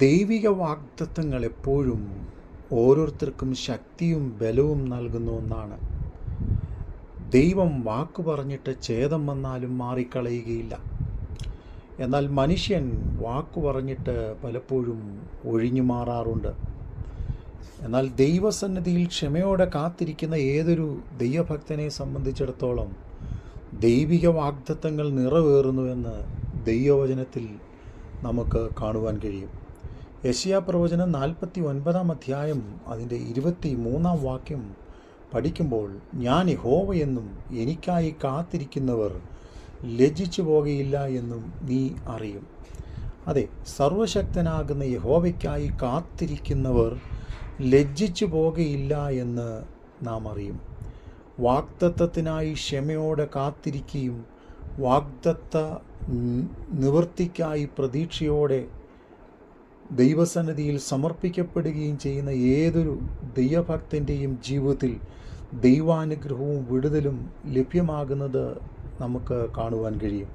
ദൈവിക വാഗ്ദത്തങ്ങൾ എപ്പോഴും ഓരോരുത്തർക്കും ശക്തിയും ബലവും നൽകുന്ന ഒന്നാണ്. ദൈവം വാക്ക് പറഞ്ഞിട്ട് ഛേദം വന്നാലും മാറിക്കളയുകയില്ല. എന്നാൽ മനുഷ്യൻ വാക്ക് പറഞ്ഞിട്ട് പലപ്പോഴും ഒഴിഞ്ഞു മാറാറുണ്ട്. എന്നാൽ ദൈവസന്നിധിയിൽ ക്ഷമയോടെ കാത്തിരിക്കുന്ന ഏതൊരു ദൈവഭക്തനെ സംബന്ധിച്ചിടത്തോളം ദൈവിക വാഗ്ദത്തങ്ങൾ നിറവേറുന്നുവെന്ന് ദൈവവചനത്തിൽ നമുക്ക് കാണുവാൻ കഴിയും. യശയാ പ്രവചനം നാൽപ്പത്തി ഒൻപതാം അധ്യായം അതിന്റെ ഇരുപത്തി മൂന്നാം വാക്യം പഠിക്കുമ്പോൾ ഞാൻ ഹോവയെന്നും എനിക്കായി കാത്തിരിക്കുന്നവർ ലജ്ജിച്ചു പോകുകയില്ല എന്നും നീ അറിയും. അതെ സർവശക്തനാകുന്ന യഹോവയ്ക്കായി കാത്തിരിക്കുന്നവർ ലജ്ജിച്ചു പോകുകയില്ല എന്ന് നാം അറിയും. വാഗ്ദത്തത്തിനായി ക്ഷമയോടെ കാത്തിരിക്കുകയും വാഗ്ദത്ത നിവൃത്തിക്കായി പ്രതീക്ഷയോടെ ദൈവസന്നിധിയിൽ സമർപ്പിക്കപ്പെടുകയും ചെയ്യുന്ന ഏതൊരു ദൈവഭക്തന്റെയും ജീവിതത്തിൽ ദൈവാനുഗ്രഹവും വിടുതലും ലഭ്യമാകുന്നത് നമുക്ക് കാണുവാൻ കഴിയും.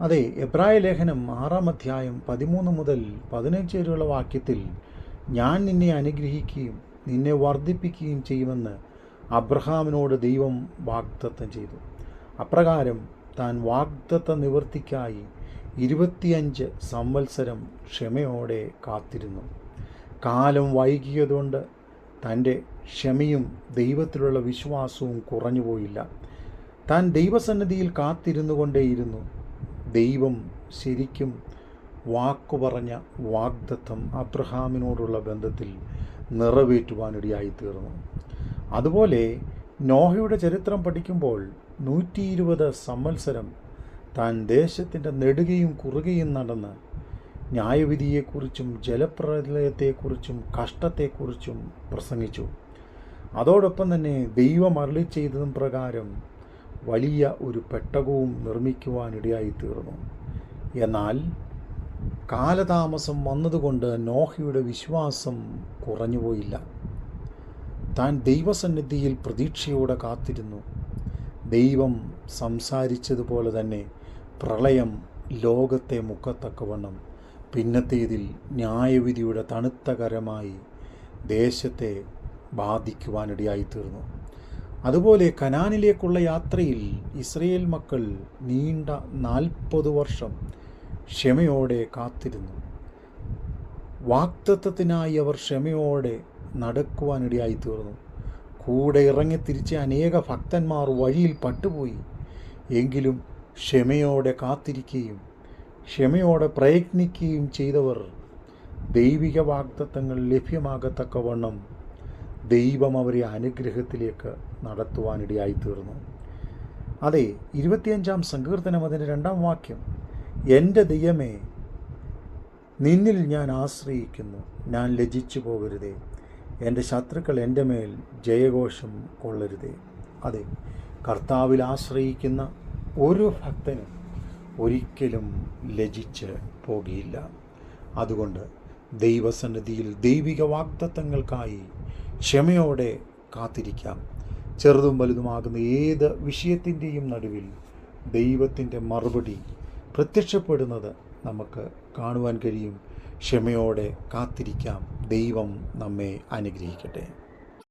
അതെ എബ്രായ ലേഖനം ആറാം അധ്യായം പതിമൂന്ന് മുതൽ പതിനഞ്ച് വരെയുള്ള വാക്യത്തിൽ ഞാൻ നിന്നെ അനുഗ്രഹിക്കുകയും നിന്നെ വർദ്ധിപ്പിക്കുകയും ചെയ്യുമെന്ന് അബ്രഹാമിനോട് ദൈവം വാഗ്ദത്തം ചെയ്തു. അപ്രകാരം താൻ വാഗ്ദത്ത നിവൃത്തിക്കായി ഇരുപത്തിയഞ്ച് സംവത്സരം ക്ഷമയോടെ കാത്തിരുന്നു. കാലം വൈകിയതുകൊണ്ട് തന്റെ ക്ഷമയും ദൈവത്തിലുള്ള വിശ്വാസവും കുറഞ്ഞുപോയില്ല താൻ ദൈവസന്നിധിയിൽ കാത്തിരുന്നു കൊണ്ടേയിരുന്നു ദൈവം ശരിക്കും വാക്കു പറഞ്ഞ വാഗ്ദത്തം അബ്രഹാമിനോടുള്ള ബന്ധത്തിൽ നിറവേറ്റുവാനിടയായി തീർന്നു അതുപോലെ നോഹയുടെ ചരിത്രം പഠിക്കുമ്പോൾ നൂറ്റി ഇരുപത് സംവത്സരം താൻ ദേശത്തിന്റെ നെടുകയും കുറുകയും നടന്ന് ന്യായവിധിയെക്കുറിച്ചും ജലപ്രളയത്തെക്കുറിച്ചും കഷ്ടത്തെക്കുറിച്ചും പ്രസംഗിച്ചു. അതോടൊപ്പം തന്നെ ദൈവം അരളി ചെയ്തതും പ്രകാരം വലിയ ഒരു പെട്ടകവും നിർമ്മിക്കുവാനിടയായിത്തീർന്നു. എന്നാൽ കാലതാമസം വന്നതുകൊണ്ട് നോഹയുടെ വിശ്വാസം കുറഞ്ഞുപോയില്ല. താൻ ദൈവസന്നിധിയിൽ പ്രതീക്ഷയോടെ കാത്തിരുന്നു. ദൈവം സംസാരിച്ചതുപോലെ തന്നെ പ്രളയം ലോകത്തെ മുക്കത്തക്കവണ്ണം പിന്നത്തേതിൽ ന്യായവിധിയുടെ തണുത്ത കരമായി ദേശത്തെ ബാധിക്കുവാനിടയായിത്തീർന്നു. അതുപോലെ കനാനിലേക്കുള്ള യാത്രയിൽ ഇസ്രയേൽ മക്കൾ നീണ്ട നാൽപ്പത് വർഷം ക്ഷമയോടെ കാത്തിരുന്നു. വാക്തത്വത്തിനായി അവർ ക്ഷമയോടെ നടക്കുവാനിടയായി തീർന്നു കൂടെ ഇറങ്ങി തിരിച്ച അനേക ഭക്തന്മാർ വഴിയിൽ പട്ടുപോയി. എങ്കിലും ക്ഷമയോടെ കാത്തിരിക്കുകയും ക്ഷമയോടെ പ്രയത്നിക്കുകയും ചെയ്തവർ ദൈവിക വാഗ്ദത്തങ്ങൾ ലഭ്യമാകത്തക്കവണ്ണം ദൈവം അവരെ അനുഗ്രഹത്തിലേക്ക് നടത്തുവാനിടയായി തീർന്നു അതെ ഇരുപത്തിയഞ്ചാം സങ്കീർത്തനം അതിന്റെ രണ്ടാം വാക്യം. എന്റെ ദൈവമേ നിന്നിൽ ഞാൻ ആശ്രയിക്കുന്നു ഞാൻ ലജിച്ചു പോകരുതേ. എന്റെ ശത്രുക്കൾ എന്റെ മേൽ ജയഘോഷം കൊള്ളരുതേ. അതെ കർത്താവിൽ ആശ്രയിക്കുന്ന ഒരു ഭക്തനും ഒരിക്കലും ലജിച്ച് പോകിയില്ല. അതുകൊണ്ട് ദൈവസന്നിധിയിൽ ദൈവിക വാക്തത്വങ്ങൾക്കായി ക്ഷമയോടെ കാത്തിരിക്കാം. ചെറുതും വലുതുമാകുന്ന ഏത് വിഷയത്തിന്റെയും നടുവിൽ ദൈവത്തിന്റെ മറുപടി പ്രത്യക്ഷപ്പെടുന്നത് നമുക്ക് കാണുവാൻ കഴിയും. ക്ഷമയോടെ കാത്തിരിക്കാം. ദൈവം നമ്മെ അനുഗ്രഹിക്കട്ടെ.